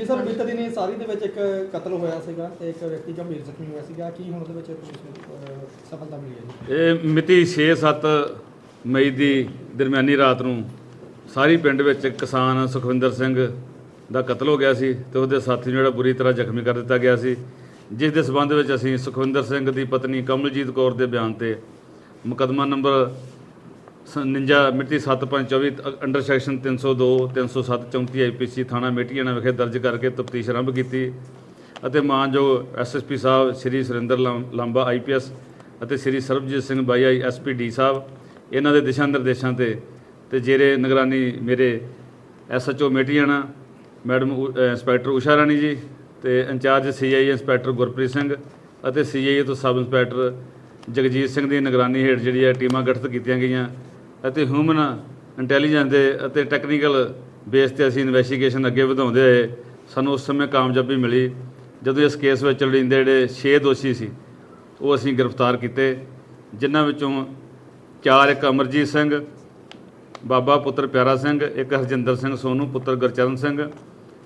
ਜੀ ਸਰ ਬੀਤੇ ਦਿਨੀ ਸਾਰੀ ਦੇ ਵਿੱਚ ਇੱਕ ਕਤਲ ਹੋਇਆ ਸੀਗਾ ਤੇ ਇੱਕ ਵਿਅਕਤੀ ਗੰਭੀਰ ਜ਼ਖਮੀ ਹੋਇਆ ਸੀਗਾ। ਕੀ ਹੁਣ ਉਹਦੇ ਵਿੱਚ ਪੁਲਿਸ ਨੂੰ ਸਫਲਤਾ ਮਿਲੀ ਹੈ ਇਹ ਮਿਤੀ 6-7 ਮਈ ਦੀ ਦਰਮਿਆਨੀ ਰਾਤ ਨੂੰ ਸਾਰੀ ਪਿੰਡ ਵਿੱਚ ਕਿਸਾਨ ਸੁਖਵਿੰਦਰ ਸਿੰਘ ਦਾ ਕਤਲ ਹੋ ਗਿਆ ਸੀ ਤੇ ਉਹਦੇ ਸਾਥੀ ਨੂੰ ਜਿਹੜਾ ਬੁਰੀ ਤਰ੍ਹਾਂ ਜ਼ਖਮੀ ਕਰ ਦਿੱਤਾ ਗਿਆ ਸੀ। ਜਿਸ ਦੇ ਸਬੰਧ ਵਿੱਚ ਅਸੀਂ ਸੁਖਵਿੰਦਰ ਸਿੰਘ ਦੀ ਪਤਨੀ ਕਮਲਜੀਤ ਕੌਰ ਦੇ ਬਿਆਨ ਤੇ ਮੁਕੱਦਮਾ ਨੰਬਰ 49 ਮਿਤੀ 7524 ਅੰਡਰ ਸੈਕਸ਼ਨ 302 307 34 ਆਈਪੀਸੀ ਥਾਣਾ ਮੇਟੀਆਣਾ ਵਿਖੇ ਦਰਜ ਕਰਕੇ ਤਫਤੀਸ਼ ਆਰੰਭ ਕੀਤੀ ਅਤੇ ਮਾਨਯੋਗ ਐਸਐਸਪੀ ਸਾਹਿਬ ਸ਼੍ਰੀ ਸੁਰਿੰਦਰ ਲਾਂ- ਲਾਂਬਾ ਆਈਪੀਐਸ ਅਤੇ ਸ਼੍ਰੀ ਸਰਬਜੀਤ ਸਿੰਘ ਬਾਈ ਬਾਈਆਈ ਡੀ ਸਾਹਿਬ ਇਹਨਾਂ ਦੇ ਦਿਸ਼ਾ ਨਿਰਦੇਸ਼ਾਂ ਤੇ ਤੇ ਜਿਹੜੇ ਨਿਗਰਾਨੀ ਮੇਰੇ ਐਸਐਚਓ ਮੇਟੀਆਣਾ ਮੈਡਮ ਉ- ਅ, ਇੰਸਪੈਕਟਰ ਉਸ਼ਾ ਰਾਣੀ ਜੀ ਤੇ incharge CI inspector Gurpreet Singh ਅਤੇ ਸੀਆਈ ਤੋਂ ਸਬ ਇੰਸਪੈਕਟਰ ਜਗਜੀਤ ਸਿੰਘ ਦੀ ਨਿਗਰਾਨੀ ਹੇਠ ਜਿਹੜੀ ਹੈ ਟੀਮਾਂ ਗਠਿਤ ਕੀਤੀਆਂ ਗਈਆਂ ਅਤੇ ਹਿਊਮਨ ਇੰਟੈਲੀਜੈਂਸ ਦੇ ਅਤੇ ਟੈਕਨੀਕਲ ਬੇਸ ਤੇ ਅਸੀਂ ਇਨਵੈਸਟੀਗੇਸ਼ਨ ਅੱਗੇ ਵਧਾਉਂਦੇ ਹੋਏ ਸਾਨੂੰ ਉਸ ਸਮੇਂ ਕਾਮਯਾਬੀ ਮਿਲੀ, ਜਦੋਂ ਇਸ ਕੇਸ ਵਿੱਚ ਲੜਿੰਦੇ ਜਿਹੜੇ 6 ਦੋਸ਼ੀ ਸੀ, ਉਹ ਅਸੀਂ ਗ੍ਰਿਫਤਾਰ ਕੀਤੇ, ਜਿਨ੍ਹਾਂ ਵਿੱਚੋਂ ਚਾਰ ਇੱਕ ਅਮਰਜੀਤ ਸਿੰਘ, ਬਾਬਾ ਪੁੱਤਰ ਪਿਆਰਾ ਸਿੰਘ, ਇੱਕ ਹਰਜਿੰਦਰ ਸਿੰਘ ਸੋਨੂ, ਪੁੱਤਰ ਗੁਰਚਰਨ ਸਿੰਘ,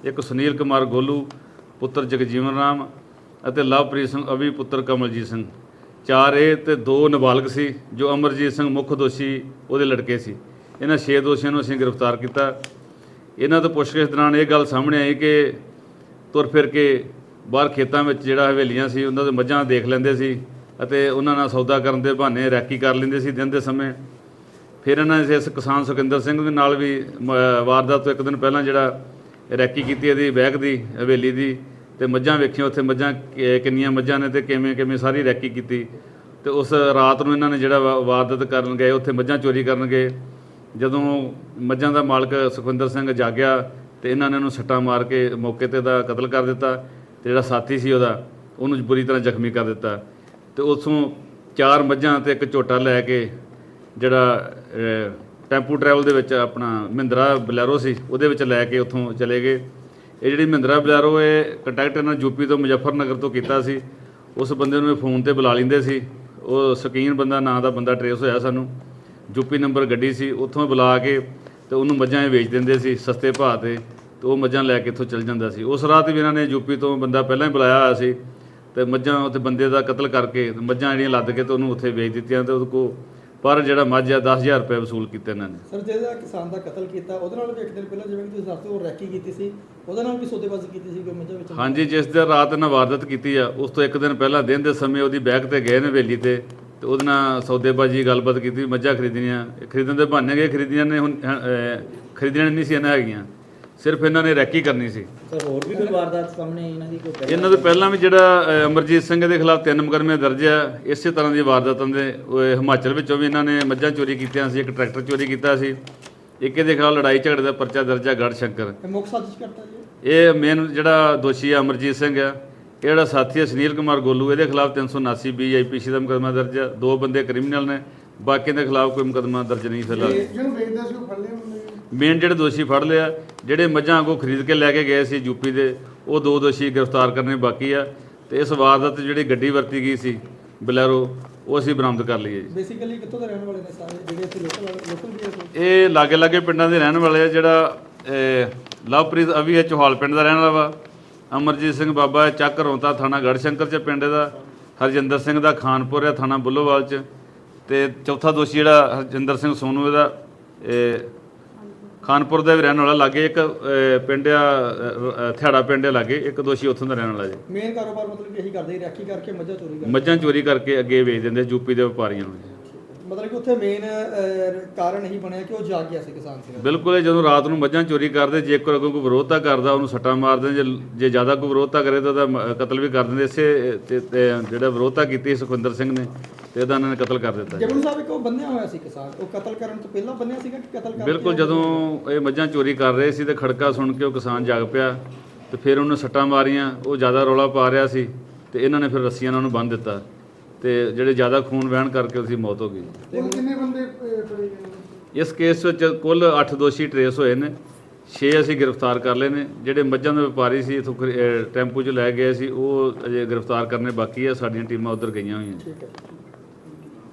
ਇੱਕ ਸੁਨੀਲ ਕੁਮਾਰ ਗੋਲੂ, ਪੁੱਤਰ ਜਗਜੀਵਨ ਰਾਮ ਅਤੇ ਲਵਪ੍ਰੀਤ ਸਿੰਘ ਅਵੀ, ਪੁੱਤਰ ਕਮਲਜੀਤ ਸਿੰਘ। ਚਾਰ ਇਹ ਤੇ ਦੋ ਨਾਬਾਲਗ ਸੀ, ਜੋ ਅਮਰਜੀਤ ਸਿੰਘ ਮੁੱਖ ਦੋਸ਼ੀ ਉਹਦੇ ਲੜਕੇ ਸੀ। ਇਹਨਾਂ ਛੇ ਦੋਸ਼ੀਆਂ ਨੂੰ ਅਸੀਂ ਗ੍ਰਿਫਤਾਰ ਕੀਤਾ। ਇਹਨਾਂ ਤੋਂ ਪੁੱਛਗਿੱਛ ਦੌਰਾਨ ਇਹ ਗੱਲ ਸਾਹਮਣੇ ਆਈ ਕਿ ਤੁਰ ਫਿਰ ਕੇ ਬਾਹਰ ਖੇਤਾਂ ਵਿੱਚ ਜਿਹੜਾ ਹਵੇਲੀਆਂ ਸੀ, ਉਹਨਾਂ ਦੇ ਮੱਝਾਂ ਦੇਖ ਲੈਂਦੇ ਸੀ ਅਤੇ ਉਹਨਾਂ ਨਾਲ ਸੌਦਾ ਕਰਨ ਦੇ ਬਹਾਨੇ ਰੈਕੀ ਕਰ ਲੈਂਦੇ ਸੀ ਦਿਨ ਦੇ ਸਮੇਂ। ਫਿਰ ਇਹਨਾਂ ਨੇ ਇਸ ਕਿਸਾਨ ਸੁਖਿੰਦਰ ਸਿੰਘ ਦੇ ਨਾਲ ਵੀ, ਮ- ਵਾਰਦਾਤ ਤੋਂ ਇੱਕ ਦਿਨ ਪਹਿਲਾਂ ਜਿਹੜਾ ਰੈਕੀ ਕੀਤੀ, ਇਹਦੀ ਬੈਗ ਦੀ, ਹਵੇਲੀ ਦੀ। ਤੇ ਮੱਝਾਂ ਵੇਖੀਆਂ, ਉੱਥੇ ਮੱਝਾਂ ਕਿ- ਕਿੰਨੀਆਂ ਮੱਝਾਂ ਨੇ ਤੇ ਕਿਵੇਂ ਕਿਵੇਂ ਸਾਰੀ ਰੈਕੀ ਕੀਤੀ। ਤੇ ਉਸ ਰਾਤ ਨੂੰ ਇਹਨਾਂ ਨੇ ਜਿਹੜਾ ਵਾ- ਵਾਰਦਾਤ ਕਰਨ ਗਏ, ਉੱਥੇ ਮੱਝਾਂ ਚੋਰੀ ਕਰਨ ਗਏ। ਜਦੋਂ ਮੱਝਾਂ ਦਾ ਮਾਲਕ ਸੁਖਵਿੰਦਰ ਸਿੰਘ ਜਾਗਿਆ ਤੇ ਇਹਨਾਂ ਨੇ ਉਹਨੂੰ ਸੱਟਾਂ ਮਾਰ ਕੇ ਮੌਕੇ ਤੇ ਦਾ ਕਤਲ ਕਰ ਦਿੱਤਾ ਤੇ ਜਿਹੜਾ ਸਾਥੀ ਸੀ ਉਹਦਾ, ਉਹਨੂੰ ਬੁਰੀ ਤਰ੍ਹਾਂ ਜ਼ਖਮੀ ਕਰ ਦਿੱਤਾ। ਤੇ ਉਥੋਂ ਚਾਰ ਮੱਝਾਂ ਤੇ ਇੱਕ ਝੋਟਾ ਲੈ ਕੇ ਜਿਹੜਾ ਟੈਂਪੂ ਟਰੈਵਲ ਦੇ ਵਿੱਚ ਆਪਣਾ ਮਹਿੰਦਰਾ ਬਲੈਰੋ ਸੀ, ਉਹਦੇ ਵਿੱਚ ਲੈ ਕੇ ਉੱਥੋਂ ਚਲੇ ਗਏ। ਇਹ ਜਿਹੜੀ ਮਹਿੰਦਰਾ ਬਲੈਰੋ ਇਹ ਕੰਟੈਕਟ ਇਹਨਾਂ ਯੂਪੀ ਤੋਂ ਮੁਜ਼ੱਫਰਨਗਰ ਤੋਂ ਕੀਤਾ ਸੀ। ਉਸ ਬੰਦੇ ਨੂੰ ਇਹ ਫੋਨ ਤੇ ਬੁਲਾ ਲੈਂਦੇ ਸੀ। ਉਹ ਸਕੀਨ ਬੰਦਾ, ਨਾਂ ਦਾ ਬੰਦਾ ਟਰੇਸ ਹੋਇਆ ਸਾਨੂੰ। ਯੂਪੀ ਨੰਬਰ ਗੱਡੀ ਸੀ, ਉੱਥੋਂ ਬੁਲਾ ਕੇ ਤੇ ਉਹਨੂੰ ਮੱਝਾਂ ਇਹ ਵੇਚ ਦਿੰਦੇ ਸੀ, ਸਸਤੇ ਭਾਅ ਤੇ। ਤੇ ਉਹ ਮੱਝਾਂ ਲੈ ਕੇ ਇੱਥੋਂ ਚਲ ਜਾਂਦਾ ਸੀ। ਉਸ ਰਾਤ ਵੀ ਇਹਨਾਂ ਨੇ ਯੂਪੀ ਤੋਂ ਬੰਦਾ ਪਹਿਲਾਂ ਹੀ ਬੁਲਾਇਆ ਹੋਇਆ ਸੀ। ਤੇ ਮੱਝਾਂ ਉੱਥੇ ਬੰਦੇ ਦਾ ਕਤਲ ਕਰਕੇ ਮੱਝਾਂ ਜਿਹੜੀਆਂ ਲੱਦ ਕੇ ਤੇ ਉਹਨੂੰ ਉੱਥੇ ਵੇਚ ਦਿੱਤੀਆਂ ਤੇ ਉਹਦੇ ਕੋ ਪਰ ਜਿਹੜਾ ਮੱਝ ਆ 10000 ਰੁਪਏ ਵਸੂਲ ਕੀਤੇ ਇਹਨਾਂ ਨੇ। ਸਰ ਜਿਹਦਾ ਕਿਸਾਨ ਦਾ ਕਤਲ ਕੀਤਾ ਉਹਦੇ ਨਾਲ ਵੀ ਇੱਕ ਦਿਨ ਪਹਿਲਾਂ ਜਿਵੇਂ ਕਿ ਤੁਸੀਂ ਦੱਸਦੇ ਹੋ ਰੈਕੀ ਕੀਤੀ ਸੀ। ਉਹਦੇ ਨਾਲ ਵੀ ਸੌਦੇਬਾਜ਼ੀ ਕੀਤੀ ਸੀ ਕਿ ਮੱਝਾਂ ਵਿੱਚ? ਹਾਂਜੀ ਜਿਸ ਦਿਨ ਰਾਤ ਇਹਨਾਂ ਵਾਰਦਾਤ ਕੀਤੀ ਆ ਉਸ ਤੋਂ ਇੱਕ ਦਿਨ ਪਹਿਲਾਂ ਦਿਨ ਦੇ ਸਮੇਂ ਉਹਦੀ ਬੈਗ ਤੇ ਗਏ ਨੇ ਹਵੇਲੀ ਤੇ ਤੇ ਉਹਦੇ ਨਾਲ ਸੌਦੇਬਾਜ਼ੀ ਗੱਲਬਾਤ ਕੀਤੀ ਮੱਝਾਂ ਖਰੀਦਣੀਆਂ ਖਰੀਦਣ ਦੇ ਬਹਾਨੇ ਗਏ ਖਰੀਦੀਆਂ ਨੇ ਹੁਣ ਖਰੀਦਣੀਆਂ ਨਹੀਂ ਸੀ ਇਹਨਾਂ ਹੈਗੀਆਂ। ਸਿਰਫ ਇਹਨਾਂ ਨੇ ਰੈਕੀ ਕਰਨੀ ਸੀ। ਸਰ ਹੋਰ ਵੀ ਕੋਈ ਵਾਰਦਾਤ ਸਾਹਮਣੇ ਇਹਨਾਂ ਦੀ ਕੋਈ ਪਹਿਲਾਂ? ਇਹਨਾਂ ਤੋਂ ਪਹਿਲਾਂ ਵੀ ਜਿਹੜਾ ਅਮਰਜੀਤ ਸਿੰਘ ਦੇ ਖਿਲਾਫ ਤਿੰਨ ਮੁਕੱਦਮੇ ਦਰਜ ਆ ਇਸੇ ਤਰ੍ਹਾਂ ਦੀ ਵਾਰਦਾਤਾਂ ਦੇ ਉਹ ਹਿਮਾਚਲ ਵਿੱਚੋਂ ਵੀ ਇਹਨਾਂ ਨੇ ਮੱਝਾਂ ਚੋਰੀ ਕੀਤੀਆਂ ਸੀ ਇੱਕ ਟਰੈਕਟਰ ਚੋਰੀ ਕੀਤਾ ਸੀ। ਇੱਕ ਇਹਦੇ ਖਿਲਾਫ ਲੜਾਈ ਝਗੜੇ ਦਾ ਪਰਚਾ ਦਰਜ ਆ ਗੜ ਸ਼ੰਕਰ। ਇਹ ਮੁੱਖ ਸਾਜ਼ਿਸ਼ ਕਰਤਾ ਜੀ? ਇਹ ਮੇਨ ਜਿਹੜਾ ਦੋਸ਼ੀ ਆ ਅਮਰਜੀਤ ਸਿੰਘ ਆ। ਇਹ ਜਿਹੜਾ ਸਾਥੀ ਆ ਸੁਨੀਲ ਕੁਮਾਰ ਗੋਲੂ ਇਹਦੇ ਖਿਲਾਫ 379 ਬੀ ਆਈਪੀਸੀ ਦਾ ਮੁਕੱਦਮਾ ਦਰਜ ਆ। ਦੋ ਬੰਦੇ ਕ੍ਰਿਮੀਨਲ ਨੇ ਬਾਕੀਆਂ ਦੇ ਖਿਲਾਫ ਕੋਈ ਮੁਕੱਦਮਾ ਦਰਜ ਨਹੀਂ ਫਿਲਹਾਲ ਜਿਹਨੂੰ ਵੇਚਦਾ ਸੀ ਉਹ ਫੜ ਲਿਆ ਉਹਨੇ? ਮੇਨ ਜਿਹੜੇ ਦੋਸ਼ੀ ਫੜ ਲਿਆ ਜਿਹੜੇ ਮੱਝਾਂ ਕੋ ਖਰੀਦ ਕੇ ਲੈ ਕੇ ਗਏ ਸੀ ਯੂਪੀ ਦੇ ਉਹ ਦੋ ਦੋਸ਼ੀ ਗ੍ਰਿਫਤਾਰ ਕਰਨੇ ਬਾਕੀ ਆ ਤੇ ਇਸ ਵਾਰਦਾਤ ਜਿਹੜੀ ਗੱਡੀ ਵਰਤੀ ਗਈ ਸੀ ਬਲੈਰੋ ਉਹ ਅਸੀਂ ਬਰਾਮਦ ਕਰ ਲਈ ਹੈ ਜੀ। ਬੇਸਿਕਲੀ ਕਿੱਥੋਂ ਦੇ ਰਹਿਣ ਵਾਲੇ ਨੇ ਸਾਰੇ ਜਿਹੜੇ ਇੱਥੇ ਲੋਕਲ ਲੋਕਲ ਵੀ ਹੈ ਇਹ ਲਾਗੇ ਲਾਗੇ ਪਿੰਡਾਂ ਦੇ ਰਹਿਣ ਵਾਲੇ ਆ ਜਿਹੜਾ ਇਹ, ਲਵਪ੍ਰੀਤ ਅਵੀ ਹੈ ਚੋਹਾਲ ਪਿੰਡ ਦਾ ਰਹਿਣ ਵਾਲਾ ਵਾ। ਅਮਰਜੀਤ ਸਿੰਘ ਬਾਬਾ ਹੈ, ਚੱਕ ਰੌਂਤਾ ਥਾਣਾ ਗੜਸ਼ੰਕਰ ਚ ਪਿੰਡ ਦਾ ਹਰਜਿੰਦਰ ਸਿੰਘ ਦਾ ਖਾਨਪੁਰ ਹੈ ਥਾਣਾ ਬੁੱਲੋਵਾਲ ਚ। ਤੇ ਚੌਥਾ ਦੋਸ਼ੀ ਜਿਹੜਾ ਹਰਜਿੰਦਰ ਸਿੰਘ ਸੋਨੂ ਇਹਦਾ ਇਹ ਖਾਨਪੁਰ ਦਾ ਵੀ ਰਹਿਣ ਵਾਲਾ ਲਾਗੇ ਇੱਕ ਪਿੰਡ ਆ ਥਿਆੜਾ ਪਿੰਡ ਹੈ ਲਾਗੇ ਇੱਕ ਦੋਸ਼ੀ ਉੱਥੋਂ ਦਾ ਰਹਿਣ ਵਾਲਾ ਜੀ। ਮੇਨ ਕਾਰੋਬਾਰ ਮਤਲਬ ਕਿ ਇਹੀ ਕਰਦੇ ਰੈਕੀ ਕਰਕੇ ਮੱਝਾਂ ਚੋਰੀ ਕਰਦੇ ਮੱਝਾਂ ਚੋਰੀ ਕਰਕੇ ਅੱਗੇ ਵੇਚ ਦਿੰਦੇ ਯੂਪੀ ਦੇ ਵਪਾਰੀਆਂ ਨੂੰ ਮਤਲਬ ਕਿ ਉੱਥੇ ਮੇਨ ਕਾਰਨ ਇਹੀ ਬਣਿਆ ਕਿ ਉਹ ਜਾਗ ਗਿਆ ਸੀ ਕਿਸਾਨ ਸੀ ਬਿਲਕੁਲ ਜਦੋਂ ਰਾਤ ਨੂੰ ਮੱਝਾਂ ਚੋਰੀ ਕਰਦੇ ਜੇ ਕੋਈ ਵਿਰੋਧਤਾ ਕਰਦਾ ਉਹਨੂੰ ਸੱਟਾਂ ਮਾਰਦੇ ਜੇ ਜੇ ਜ਼ਿਆਦਾ ਕੋਈ ਵਿਰੋਧਤਾ ਕਰੇ ਤਾਂ ਉਹਦਾ ਕਤਲ ਵੀ ਕਰ ਦਿੰਦੇ। ਇਸੇ ਜਿਹੜਾ ਵਿਰੋਧਤਾ ਕੀਤੀ ਸੁਖਵਿੰਦਰ ਸਿੰਘ ਨੇ ਤੇ ਇਹਦਾ ਇਹਨਾਂ ਨੇ ਕਤਲ ਕਰ ਦਿੱਤਾ ਜਬਨ ਸਾਹਿਬ ਇੱਕ ਉਹ ਬੰਨਿਆ ਹੋਇਆ ਸੀ ਕਿਸਾਨ ਉਹ ਕਤਲ ਕਰਨ ਤੋਂ ਪਹਿਲਾਂ ਬੰਨਿਆ ਸੀਗਾ ਕਿ ਕਤਲ ਕਰਕੇ ਬਿਲਕੁਲ ਜਦੋਂ ਇਹ ਮੱਝਾਂ ਚੋਰੀ ਕਰ ਰਹੇ ਸੀ ਤੇ ਖੜਕਾ ਸੁਣ ਕੇ ਉਹ ਕਿਸਾਨ ਜਾਗ ਪਿਆ ਤੇ ਫਿਰ ਉਹਨੂੰ ਸੱਟਾਂ ਮਾਰੀਆਂ ਉਹ ਜ਼ਿਆਦਾ ਰੌਲਾ ਪਾ ਰਿਹਾ ਸੀ ਤੇ ਇਹਨਾਂ ਨੇ ਫਿਰ ਰੱਸੀਆਂ ਨਾਲ ਉਹਨੂੰ ਬੰਨ੍ਹ ਦਿੱਤਾ ਤੇ ਜਿਹੜੇ ਜ਼ਿਆਦਾ ਖੂਨ ਵਹਿਣ ਕਰਕੇ ਉਸਦੀ ਮੌਤ ਹੋ ਗਈ। ਕਿੰਨੇ ਬੰਦੇ ਫੜੇ ਗਏ ਇਸ ਕੇਸ ਵਿੱਚ ਕੁੱਲ 8 ਦੋਸ਼ੀ ਟਰੇਸ ਹੋਏ ਨੇ 6 ਅਸੀਂ ਗ੍ਰਿਫਤਾਰ ਕਰ ਲਏ ਨੇ ਜਿਹੜੇ ਮੱਝਾਂ ਦੇ ਵਪਾਰੀ ਸੀ ਇਥੋਂ ਟੈਂਪੂ 'ਚ ਲੈ ਗਏ ਸੀ ਉਹ ਅਜੇ ਗ੍ਰਿਫਤਾਰ ਕਰਨੇ ਬਾਕੀ ਆ ਸਾਡੀਆਂ ਟੀਮਾਂ ਉਧਰ ਗਈਆਂ ਹੋਈਆਂ ਠੀਕ ਹੈ।